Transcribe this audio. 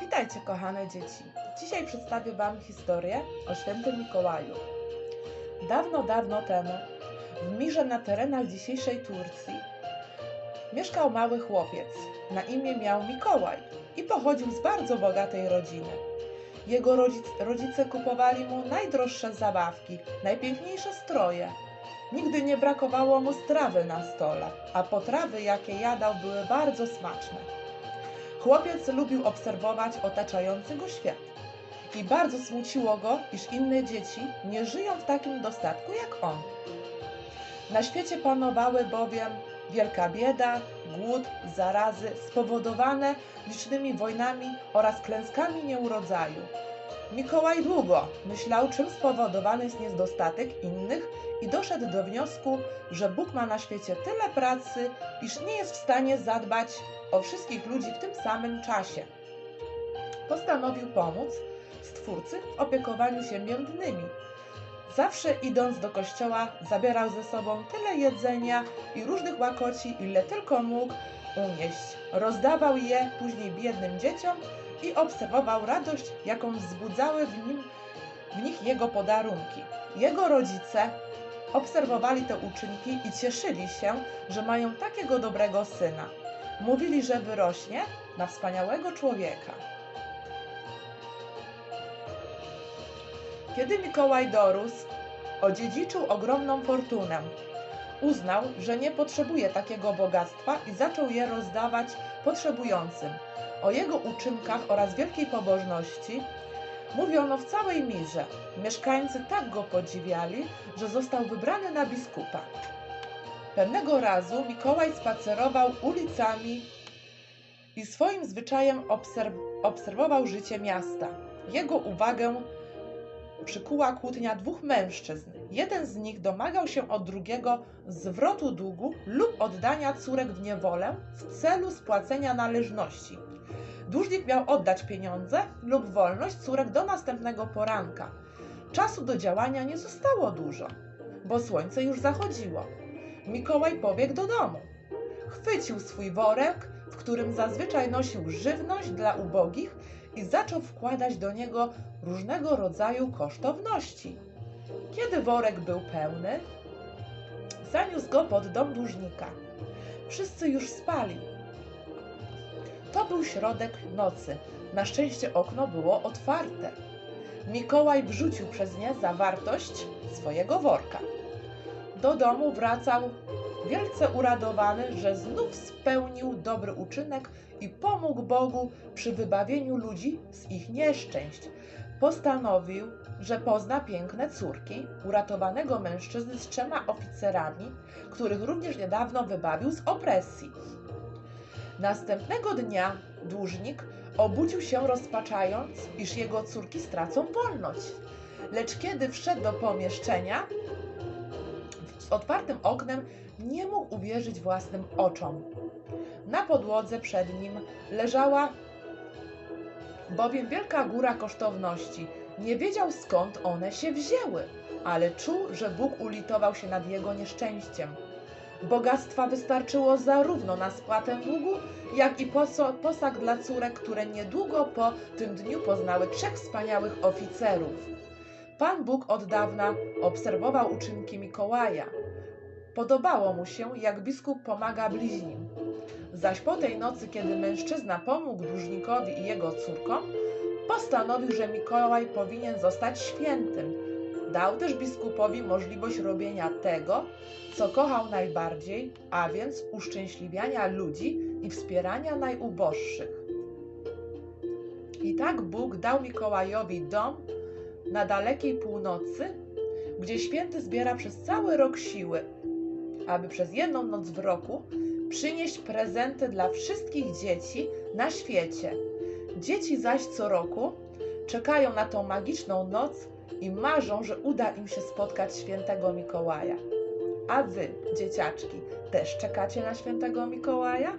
Witajcie kochane dzieci. Dzisiaj przedstawię Wam historię o świętym Mikołaju. Dawno, dawno temu, w Mirze na terenach dzisiejszej Turcji, mieszkał mały chłopiec. Na imię miał Mikołaj i pochodził z bardzo bogatej rodziny. Jego rodzic, rodzice kupowali mu najdroższe zabawki, najpiękniejsze stroje. Nigdy nie brakowało mu strawy na stole, a potrawy, jakie jadał, były bardzo smaczne. Chłopiec lubił obserwować otaczający go świat i bardzo smuciło go, iż inne dzieci nie żyją w takim dostatku jak on. Na świecie panowały bowiem wielka bieda, głód, zarazy spowodowane licznymi wojnami oraz klęskami nieurodzaju. Mikołaj długo myślał, czym spowodowany jest niedostatek innych i doszedł do wniosku, że Bóg ma na świecie tyle pracy, iż nie jest w stanie zadbać o wszystkich ludzi w tym samym czasie. Postanowił pomóc Stwórcy w opiekowaniu się biednymi. Zawsze idąc do kościoła, zabierał ze sobą tyle jedzenia i różnych łakoci, ile tylko mógł unieść. Rozdawał je później biednym dzieciom i obserwował radość, jaką wzbudzały w, nim, w nich jego podarunki. Jego rodzice obserwowali te uczynki i cieszyli się, że mają takiego dobrego syna. Mówili, że wyrośnie na wspaniałego człowieka. Kiedy Mikołaj dorósł, odziedziczył ogromną fortunę. Uznał, że nie potrzebuje takiego bogactwa i zaczął je rozdawać potrzebującym. O jego uczynkach oraz wielkiej pobożności mówiono w całej Mirze. Mieszkańcy tak go podziwiali, że został wybrany na biskupa. Pewnego razu Mikołaj spacerował ulicami i swoim zwyczajem obserw obserwował życie miasta. Jego uwagę przykuła kłótnia dwóch mężczyzn. Jeden z nich domagał się od drugiego zwrotu długu lub oddania córek w niewolę w celu spłacenia należności. Dłużnik miał oddać pieniądze lub wolność córek do następnego poranka. Czasu do działania nie zostało dużo, bo słońce już zachodziło. Mikołaj pobiegł do domu. Chwycił swój worek, w którym zazwyczaj nosił żywność dla ubogich i zaczął wkładać do niego różnego rodzaju kosztowności. Kiedy worek był pełny, zaniósł go pod dom dłużnika. Wszyscy już spali. To był środek nocy. Na szczęście okno było otwarte. Mikołaj wrzucił przez nie zawartość swojego worka. Do domu wracał wielce uradowany, że znów spełnił dobry uczynek i pomógł Bogu przy wybawieniu ludzi z ich nieszczęść. Postanowił, że pozna piękne córki uratowanego mężczyzny z trzema oficerami, których również niedawno wybawił z opresji. Następnego dnia dłużnik obudził się rozpaczając, iż jego córki stracą wolność. Lecz kiedy wszedł do pomieszczenia, z otwartym oknem nie mógł uwierzyć własnym oczom. Na podłodze przed nim leżała bowiem wielka góra kosztowności. Nie wiedział skąd one się wzięły, ale czuł, że Bóg ulitował się nad jego nieszczęściem. Bogactwa wystarczyło zarówno na spłatę długu, jak i posag dla córek, które niedługo po tym dniu poznały trzech wspaniałych oficerów. Pan Bóg od dawna obserwował uczynki Mikołaja. Podobało mu się, jak biskup pomaga bliźnim. Zaś po tej nocy, kiedy mężczyzna pomógł dłużnikowi i jego córkom, postanowił, że Mikołaj powinien zostać świętym. Dał też biskupowi możliwość robienia tego, co kochał najbardziej, a więc uszczęśliwiania ludzi i wspierania najuboższych. I tak Bóg dał Mikołajowi dom na dalekiej północy, gdzie święty zbiera przez cały rok siły, aby przez jedną noc w roku przynieść prezenty dla wszystkich dzieci na świecie. Dzieci zaś co roku czekają na tą magiczną noc i marzą, że uda im się spotkać świętego Mikołaja. A wy, dzieciaczki, też czekacie na świętego Mikołaja?